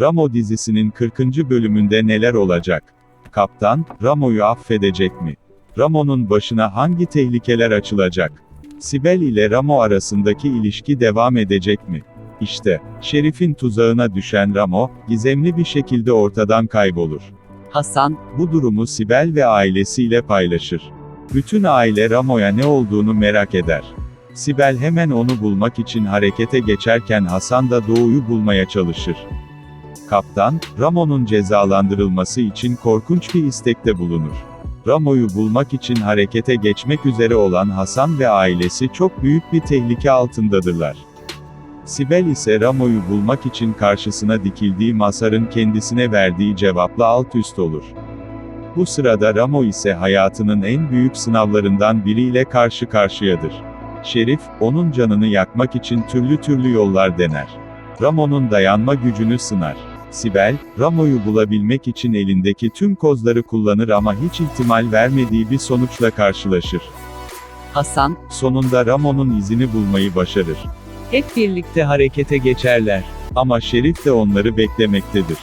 Ramo dizisinin 40. bölümünde neler olacak? Kaptan, Ramo'yu affedecek mi? Ramo'nun başına hangi tehlikeler açılacak? Sibel ile Ramo arasındaki ilişki devam edecek mi? İşte, Şerif'in tuzağına düşen Ramo, gizemli bir şekilde ortadan kaybolur. Hasan, Bu durumu Sibel ve ailesiyle paylaşır. Bütün aile Ramo'ya ne olduğunu merak eder. Sibel hemen onu bulmak için harekete geçerken Hasan da Doğu'yu bulmaya çalışır. Kaptan, Ramo'nun cezalandırılması için korkunç bir istekte bulunur. Ramo'yu bulmak için harekete geçmek üzere olan Hasan ve ailesi çok büyük bir tehlike altındadırlar. Sibel ise Ramo'yu bulmak için karşısına dikildiği Masar'ın kendisine verdiği cevapla alt üst olur. Bu sırada Ramo ise hayatının en büyük sınavlarından biriyle karşı karşıyadır. Şerif, onun canını yakmak için türlü türlü yollar dener. Ramo'nun dayanma gücünü sınar. Sibel, Ramo'yu bulabilmek için elindeki tüm kozları kullanır ama hiç ihtimal vermediği bir sonuçla karşılaşır. Hasan, Sonunda Ramo'nun izini bulmayı başarır. Hep birlikte harekete geçerler. Ama Şerif de onları beklemektedir.